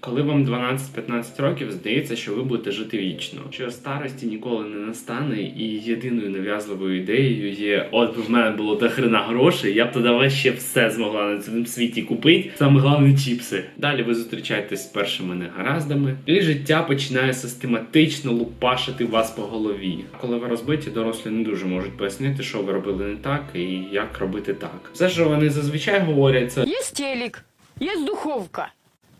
Коли вам 12-15 років, здається, що ви будете жити вічно, що старості ніколи не настане, і єдиною нав'язливою ідеєю є: от в мене було до хрена грошей, я б тоді вообще все змогла на цьому світі купити. Саме головне чіпси. Далі ви зустрічаєтесь з першими негараздами, і життя починає систематично лупашити вас по голові. Коли ви розбиті, дорослі не дуже можуть пояснити, що ви робили не так і як робити так. Все, що вони зазвичай говорять, це Есть телек, есть духовка,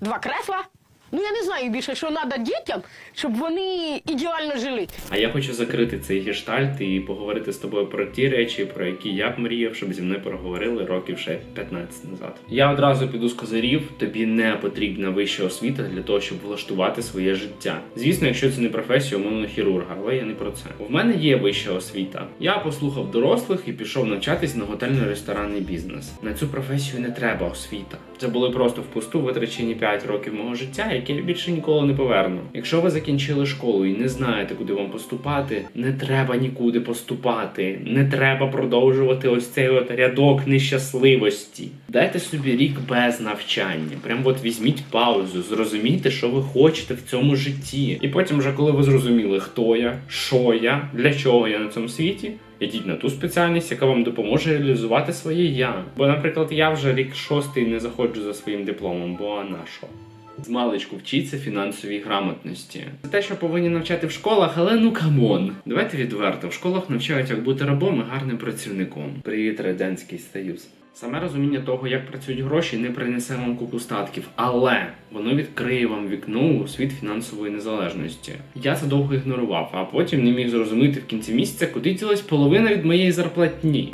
Dwa kresła? Ну я не знаю більше, що треба дітям, щоб вони ідеально жили. А я хочу закрити цей гештальт і поговорити з тобою про ті речі, про які я б мріяв, щоб зі мною проговорили років ще 15 назад. Я одразу піду з козирів. Тобі не потрібна вища освіта для того, щоб влаштувати своє життя. Звісно, якщо це не професія умовно хірурга, але я не про це. У мене є вища освіта. Я послухав дорослих і пішов навчатись на готельно-ресторанний бізнес. На цю професію не треба освіта. Це були просто впусту витрачені 5 років мого життя, які я більше ніколи не поверну. Якщо ви закінчили школу і не знаєте, куди вам поступати, не треба нікуди поступати. Не треба продовжувати ось цей от рядок нещасливості. Дайте собі рік без навчання. Прям от візьміть паузу, зрозумійте, що ви хочете в цьому житті. І потім, вже коли ви зрозуміли, хто я, що я, для чого я на цьому світі. Ідіть на ту спеціальність, яка вам допоможе реалізувати своє я. Бо, наприклад, я вже рік шостий не заходжу за своїм дипломом, бо а на що? З маличку вчіться фінансовій грамотності. Це те, що повинні навчати в школах, але ну камон. Давайте відверто, в школах навчають, як бути рабом і гарним працівником. Привіт, Радянський Союз. Саме розуміння того, як працюють гроші, не принесе вам купу статків, але воно відкриє вам вікно у світ фінансової незалежності. Я це довго ігнорував, а потім не міг зрозуміти в кінці місяця, куди ділась половина від моєї зарплатні.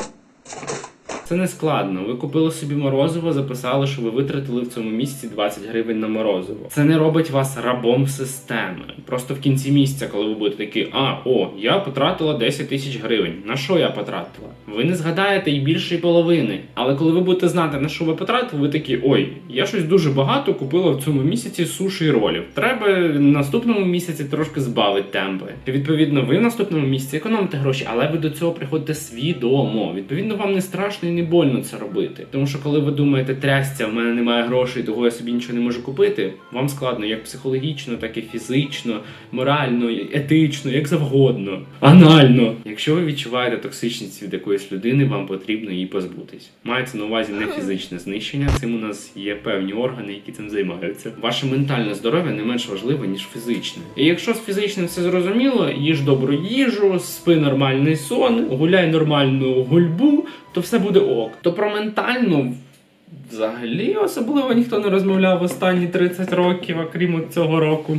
Це не складно. Ви купили собі морозиво, записали, що ви витратили в цьому місяці 20 гривень на морозиво. Це не робить вас рабом системи. Просто в кінці місяця, коли ви будете такі, а о, я потратила 10 тисяч гривень. На що я потратила? Ви не згадаєте і більшої половини. Але коли ви будете знати, на що ви потратили, ви такі, ой, я щось дуже багато купила в цьому місяці суші і ролів. Треба в наступному місяці трошки збавити темпи. Відповідно, ви в наступному місяці економите гроші, але ви до цього приходите свідомо. Відповідно, вам не страшно і не больно це робити. Тому що коли ви думаєте, трясця, в мене немає грошей, того я собі нічого не можу купити, вам складно як психологічно, так і фізично, морально, етично, як завгодно, анально. Якщо ви відчуваєте токсичність від якоїсь людини, вам потрібно її позбутись. Мається на увазі не фізичне знищення. Цим у нас є певні органи, які цим займаються. Ваше ментальне здоров'я не менш важливе, ніж фізичне. І якщо з фізичним все зрозуміло, їж добру їжу, спи нормальний сон, гуляй нормальну гульбу, то все буде ок. То про ментальну взагалі особливо ніхто не розмовляв останні 30 років, окрім цього року.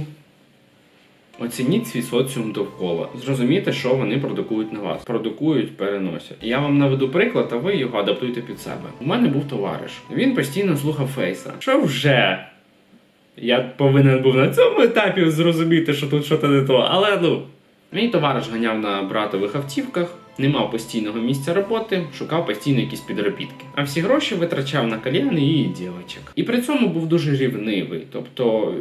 Оцініть свій соціум довкола. Зрозумійте, що вони продукують на вас. Продукують, переносять. Я вам наведу приклад, а ви його адаптуйте під себе. У мене був товариш. Він постійно слухав фейса. Що вже? Я повинен був на цьому етапі зрозуміти, що тут щось не то, але ну. Мій товариш ганяв на братових автівках, не мав постійного місця роботи, шукав постійно якісь підробітки. А всі гроші витрачав на кальяни і дівочок. І при цьому був дуже рівнивий. Тобто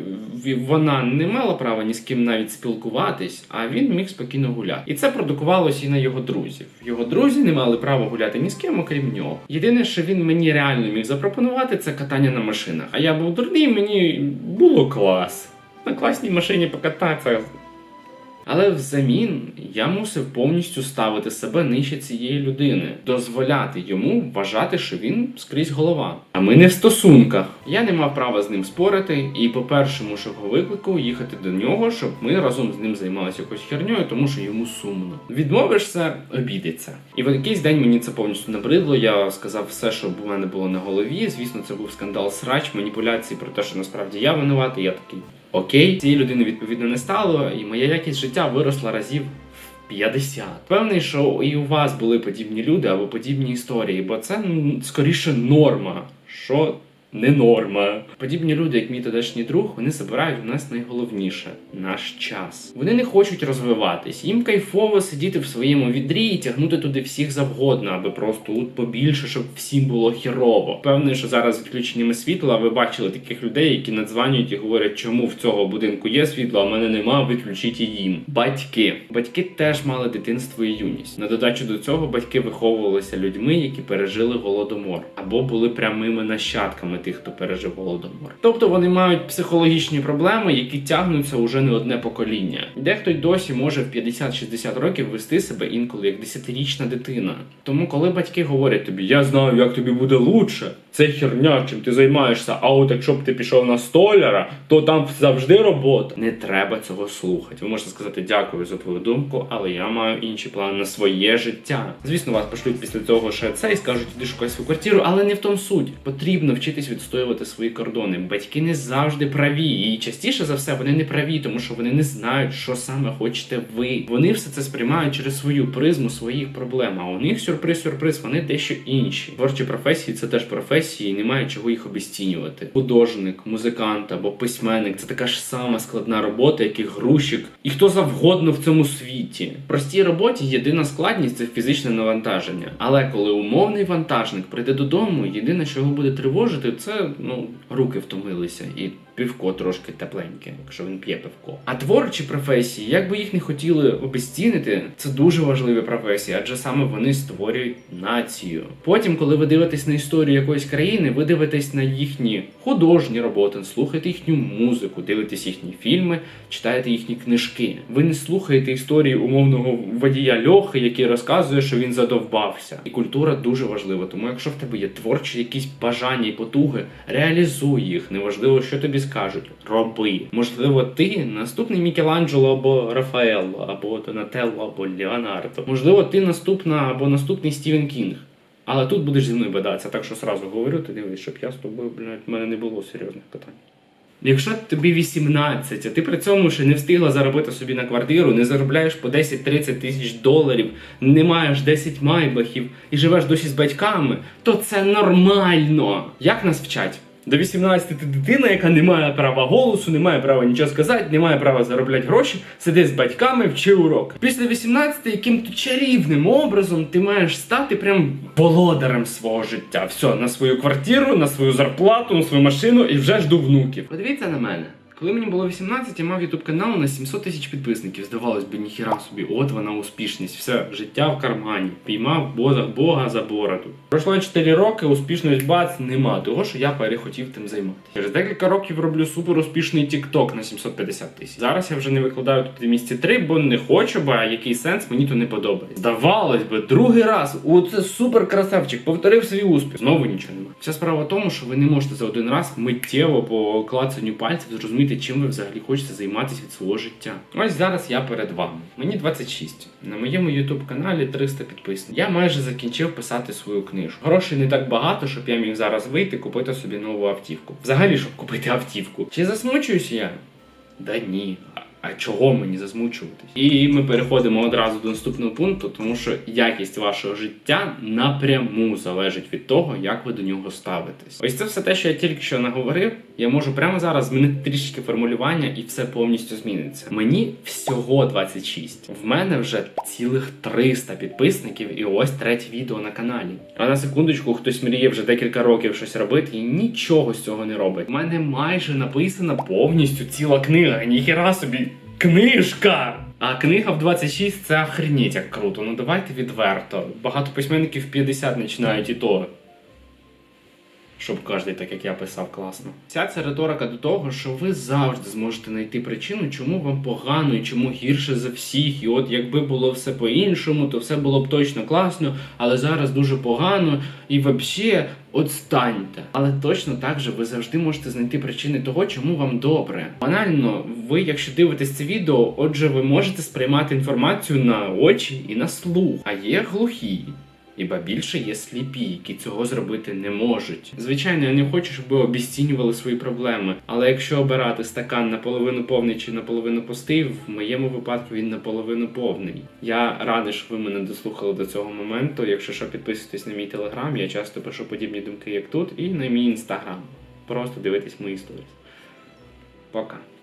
вона не мала права ні з ким навіть спілкуватись, а він міг спокійно гуляти. І це продукувалося і на його друзів. Його друзі не мали права гуляти ні з ким, окрім нього. Єдине, що він мені реально міг запропонувати, це катання на машинах. А я був дурний, мені було клас. На класній машині покататися але взамін я мусив повністю ставити себе нижче цієї людини, дозволяти йому вважати, що він скрізь голова. А ми не в стосунках. Я не мав права з ним спорити, і по першому ж його виклику їхати до нього, щоб ми разом з ним займалися якоюсь херньою, тому що йому сумно. Відмовишся, обідеться. І в якийсь день мені це повністю набридло. Я сказав все, що в мене було на голові. Звісно, це був скандал срач, маніпуляції про те, що насправді я винуватий. Я такий. Окей, цієї людини відповідно не стало, і моя якість життя виросла разів в 50. Певний, що і у вас були подібні люди або подібні історії, бо це м, скоріше норма, що не норма. Подібні люди, як мій тодешній друг, вони забирають у нас найголовніше наш час. Вони не хочуть розвиватись. Їм кайфово сидіти в своєму відрі і тягнути туди всіх завгодно, аби просто тут побільше, щоб всім було хірово. Певний, що зараз відключеннями світла ви бачили таких людей, які надзванюють і говорять, чому в цього будинку є світло, а в мене нема, виключіть і їм. Батьки. Батьки теж мали дитинство і юність. На додачу до цього батьки виховувалися людьми, які пережили голодомор або були прямими нащадками тих, хто пережив голодомор. Тобто вони мають психологічні проблеми, які тягнуться уже не одне покоління. Дехто й досі може в 50-60 років вести себе інколи як десятирічна дитина. Тому, коли батьки говорять тобі, я знаю, як тобі буде лучше, це херня, чим ти займаєшся. А от якщо б ти пішов на столяра, то там завжди робота. Не треба цього слухати. Ви можете сказати дякую за твою думку, але я маю інші плани на своє життя. Звісно, вас пошлють після цього ще це і скажуть, іди шукай свою квартиру, але не в тому суть. Потрібно вчитись відстоювати свої кордони. Батьки не завжди праві, і частіше за все вони не праві, тому що вони не знають, що саме хочете ви. Вони все це сприймають через свою призму своїх проблем. А у них сюрприз, сюрприз, вони дещо інші. Творчі професії це теж професії, і немає чого їх обіцінювати. Художник, музикант або письменник це така ж сама складна робота, як і грузчик, і хто завгодно в цьому світі. В простій роботі єдина складність це фізичне навантаження. Але коли умовний вантажник прийде додому, єдине, що його буде тривожити, це ну руки втомилися і. Півко трошки тепленьке, якщо він п'є пивко. А творчі професії, як би їх не хотіли обезцінити, це дуже важливі професії, адже саме вони створюють націю. Потім, коли ви дивитесь на історію якоїсь країни, ви дивитесь на їхні художні роботи, слухаєте їхню музику, дивитесь їхні фільми, читаєте їхні книжки. Ви не слухаєте історії умовного водія Льохи, який розказує, що він задовбався. І культура дуже важлива. Тому якщо в тебе є творчі якісь бажання і потуги, реалізуй їх. Неважливо, що тобі скажуть. Роби. Можливо, ти наступний Мікеланджело або Рафаелло, або Донателло, або Леонардо. Можливо, ти наступна або наступний Стівен Кінг. Але тут будеш зі мною бадатися, так що сразу говорю, ти дивись, щоб я з тобою, блядь, в мене не було серйозних питань. Якщо тобі 18, а ти при цьому ще не встигла заробити собі на квартиру, не заробляєш по 10-30 тисяч доларів, не маєш 10 майбахів і живеш досі з батьками, то це нормально. Як нас вчать? До 18 ти дитина, яка не має права голосу, не має права нічого сказати, не має права заробляти гроші, сиди з батьками, вчи урок. Після 18 яким то чарівним образом ти маєш стати прям володарем свого життя. Все, на свою квартиру, на свою зарплату, на свою машину і вже жду внуків. Подивіться на мене. Коли мені було 18, я мав ютуб канал на 700 тисяч підписників. Здавалось би, ніхіра собі, от вона успішність. Все, життя в кармані. Піймав Бога, Бога за бороду. Пройшло 4 роки, успішність бац нема, того що я перехотів тим займатися. Через декілька років роблю супер успішний TikTok на 750 тисяч. Зараз я вже не викладаю тут місці 3, бо не хочу, бо який сенс мені то не подобається. Здавалось би, другий раз, оце супер красавчик, повторив свій успіх. Знову нічого немає. Вся справа в тому, що ви не можете за один раз миттєво по клацанню пальців зрозуміти, чим ви взагалі хочете займатися від свого життя. Ось зараз я перед вами. Мені 26. На моєму YouTube каналі 300 підписників. Я майже закінчив писати свою книжку. Грошей не так багато, щоб я міг зараз вийти купити собі нову автівку. Взагалі, щоб купити автівку. Чи засмучуюсь я? Да ні. А чого мені засмучуватись? І ми переходимо одразу до наступного пункту, тому що якість вашого життя напряму залежить від того, як ви до нього ставитесь. Ось це все те, що я тільки що наговорив. Я можу прямо зараз змінити трішки формулювання, і все повністю зміниться. Мені всього 26. В мене вже цілих 300 підписників, і ось третє відео на каналі. А на секундочку, хтось мріє вже декілька років щось робити і нічого з цього не робить. У мене майже написана повністю ціла книга. Ніхіра собі книжка! А книга в 26 це охренеть як круто. Ну давайте відверто. Багато письменників в 50 починають і то. Щоб кожен, так як я писав, класно. Вся ця риторика до того, що ви завжди зможете знайти причину, чому вам погано і чому гірше за всіх. І от якби було все по-іншому, то все було б точно класно, але зараз дуже погано і взагалі отстаньте. Але точно так же ви завжди можете знайти причини того, чому вам добре. Банально, ви, якщо дивитесь це відео, отже, ви можете сприймати інформацію на очі і на слух, а є глухі. І більше є сліпі, які цього зробити не можуть. Звичайно, я не хочу, щоб ви обіцінювали свої проблеми. Але якщо обирати стакан наполовину повний чи наполовину пустий, в моєму випадку він наполовину повний. Я радий, що ви мене дослухали до цього моменту. Якщо що, підписуйтесь на мій телеграм, я часто пишу подібні думки, як тут, і на мій інстаграм. Просто дивитесь мої сторіс. Пока.